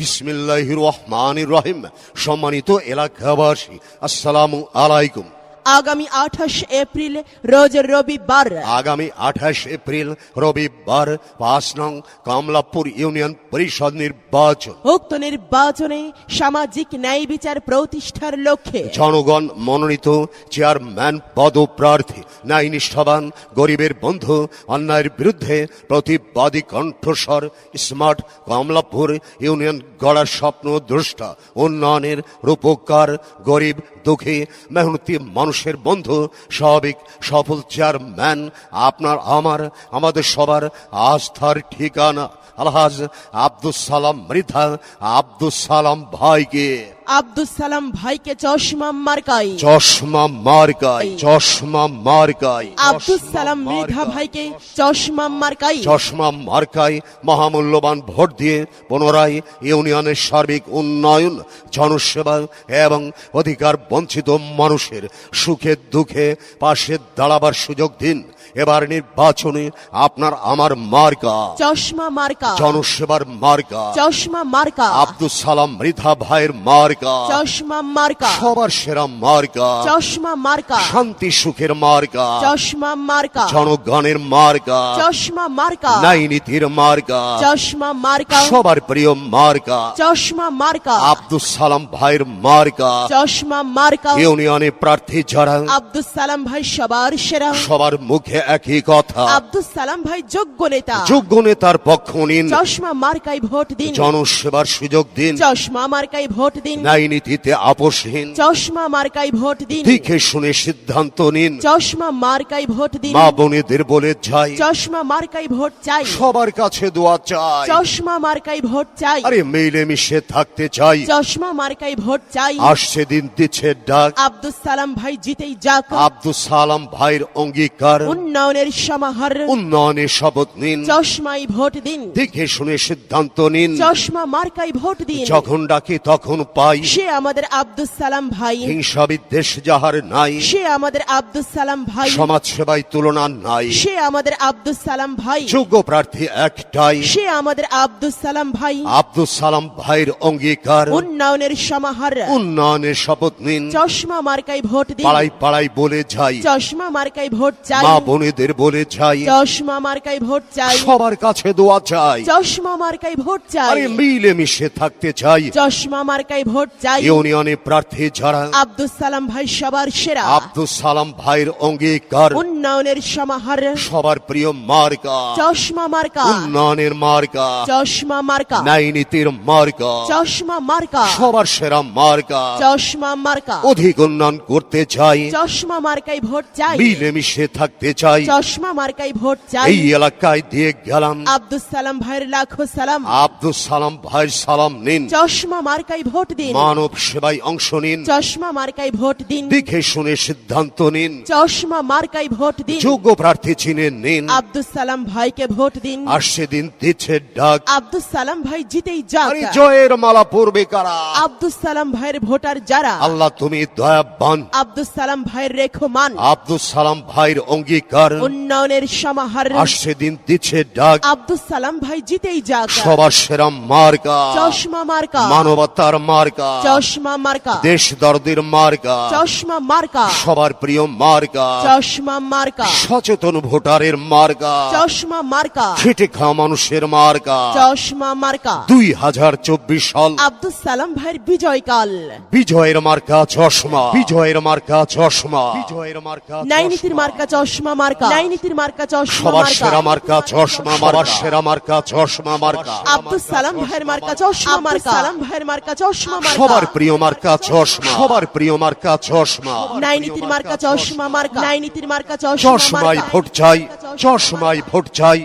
বিসমিল্লাহ রহমান রহিম। সম্মানিত এলাকাবাসী আসসালামু আলাইকুম। আগামী আঠাশ এপ্রিল রোজ রবিবার। আগামী আঠাশ এপ্রিল রবিবার পাঁচ নং কমলাপুর ইউনিয়ন পরিষদ নির্বাচন। উক্ত নির্বাচনে সামাজিক ন্যায় বিচার প্রতিষ্ঠার লক্ষ্যে জনগণ মনোনীত চেয়ারম্যান পদপ্রার্থী ন্যায় নিষ্ঠাবান গরিবের বন্ধু অন্যায়ের বিরুদ্ধে প্রতিবাদী কণ্ঠস্বর স্মার্ট কমলাপুর ইউনিয়ন গড়ার স্বপ্ন দ্রষ্টা উন্নয়নের রূপকার গরিব দুঃখী মেহনতি মানুষের বন্ধু, স্বাভাবিক, সফল চেয়ারম্যান, আপনার, আমার, আমাদের সবার আস্থার ঠিকানা। আলহাজ আব্দুল সালাম মৃধা আব্দুল সালাম ভাইকে। আব্দুল সালাম ভাইকে চশমা মার্কাই। চশমা মার্কাই চশমা মার্কাই আব্দুল সালাম মৃধা ভাইকে চশমা মার্কাই। চশমা মার্কাই মহামূল্যবান ভোট দিয়ে পুনরায় ইউনিয়নের সার্বিক উন্নয়ন জনসেবা এবং অধিকার বঞ্চিত মানুষের সুখে দুঃখে পাশে দাঁড়াবার সুযোগ দিন। এবার নির্বাচনে আপনার আমার মার্কা। চশমা মার্কা। জনসেবার মার্কা। চশমা মার্কা। আব্দুল সালাম মৃধা ভাইয়ের মার্কা। চশমা মার্কা। সবার সেরা মার্কা। চশমা মার্কা। শান্তি সুখের মার্কা। চশমা মার্কা। জনগণের মার্কা। চশমা মার্কা। নাই নীতির মার্কা। চশমা মার্কা। সবার প্রিয় মার্কা। চশমা মার্কা। আব্দুল সালাম ভাইয়ের মার্কা। চশমা মার্কা। ইউনিয়নে প্রার্থী যারা আব্দুল সালাম ভাই সবার সেরা। সবার মুখে একই কথা। আব্দুল সালাম ভাই যোগ্য নেতা। যোগ্য নেতার পক্ষ নিন। চশমা মার্কায় ভোট দিন। জনসেবার সুযোগ দিন। চশমা মার্কায় ভোট দিন। ন্যায় নীতিতে আপোষহীন। চশমা মার্কায় ভোট দিন। দেখে শুনে সিদ্ধান্ত নিন। চশমা মার্কায় ভোট দিন। মা বোনেদের বলে যাই। চশমা মার্কায় ভোট চাই। সবার কাছে দোয়া চাই। চশমা মার্কায় ভোট চাই। আরে মিলে মিশে থাকতে চাই। চশমা মার্কায় ভোট চাই। আসছে দিন দিচ্ছে ডাক। আব্দুল সালাম ভাই জিতেই যাক। আব্দুল সালাম ভাইয়ের অঙ্গীকার। উন্নয়নের সমাহার। উন্নয়নের শপথ নিন। চশমাই ভোট দিন। দেখে শুনে সিদ্ধান্ত নিন। চশমা মার্কায় ভোট দিন। যখন ডাকি তখন পাই সে আমাদের আব্দুল সালাম ভাই। হিংসা বিদ্বেষ যাহার নাই। সে আমাদের আব্দুল সালাম ভাই। সমাজ সেবায় তুলনা নাই। সে আমাদের আব্দুল সালাম ভাই। যোগ্য প্রার্থী একটাই। সে আমাদের আব্দুল সালাম ভাই। আব্দুল সালাম ভাইয়ের অঙ্গীকার। উন্নয়নের সমাহার। উন্নয়নের শপথ নিন। চশমা মার্কায় ভোট দিন। পাড়াই পাড়াই বলে যাই। চশমা মার্কায় ভোট চাই। মা বোনেদের বলে যাই। চশমা মার্কায় ভোট চাই। সবার কাছে দোয়া চাই। চশমা মার্কায় ভোট চাই। আরে মিলে মিশে থাকতে চাই। চশমা মার্কায় ভোট চাই। ইউনিয়নে প্রার্থী যারা আব্দুল সালাম ভাই সবার সেরা। আব্দুল সালাম ভাইয়ের অঙ্গীকার উন্নয়নের সমাহার। সবার প্রিয় মার্কা। চশমা মার্কা। উন্নয়নের মার্কা। চশমা মার্কা। ন্যায় নীতির মার্কা। চশমা মার্কা। সবার সেরা মার্কা। চশমা মার্কা। অধিক উন্নয়ন করতে চাই। চশমা মার্কায় ভোট চাই। মিলে মিশে থাকতে চাই। চশমা মার্কায় ভোট চাই। এই এলাকায় দিয়ে গেলাম। আব্দুল সালাম ভাইয়ের লাখো সালাম। আব্দুল সালাম ভাইয়ের সালাম নিন। চশমা মার্কায় ভোট দিন। মানব সেবায় অংশ নিন। চশমা মার্কায় ভোট দিন। দেখে শুনে সিদ্ধান্ত নিন। চশমা মার্কায় ভোট দিন। যোগ্য প্রার্থী চিনে নিন। আব্দুল সালাম ভাইকে ভোট দিন। আর সেদিন দিচ্ছে ডাক। আব্দুল সালাম ভাই জিতেই যাক। আরে জয়ের মালা পড়বে কারা? আব্দুল সালাম ভাইয়ের ভোটার যারা? আল্লাহ তুমি দয়াবান। আব্দুল সালাম ভাইয়ের রেখমান। আব্দুল সালাম ভাইয়ের অঙ্গীকার। উন্নয়নের সমাহার। আর সেদিন দিচ্ছে ডাক। আব্দুল সালাম ভাই জিতেই যাক। সবার সেরা মার্কা। চশমা মার্কা। মানবতার মার্কা। চশমা মার্কা। দেশ দর্দের মার্কা। চশমা মার্কা। সবার প্রিয় মার্কা। চশমা মার্কা। সচেতন ভোটারের মার্কা। চশমা মার্কা। খেটে খাওয়া মানুষের মার্কা। চশমা মার্কা। দুই হাজার চব্বিশ সাল। আব্দুল সালাম ভাইয়ের বিজয়কাল। বিজয়ের মার্কা চশমা। বিজয়ের মার্কা চশমা। বিজয়ের মার্কা নাইনীতির মার্কা চশমা মার্কা। নাইনীতির মার্কা চশমা সবার সেরা মার্কা মার্কা। চশমা সবার সেরা মার্কা চশমা মার্কা। আব্দুল সালাম ভাইয়ের মার্কা চশমা মার্কা। সালাম ভাইয়ের মার্কা চশমা মার্কা সবার প্রিয় মার্কা চশমা। সবার প্রিয় মার্কা চশমা। নাইনীতির মার্কা চশমা মার্কা নাইনীতির মার্কা। চশমা চশমায় ভোট চাই। চশমায় ভোট চাই।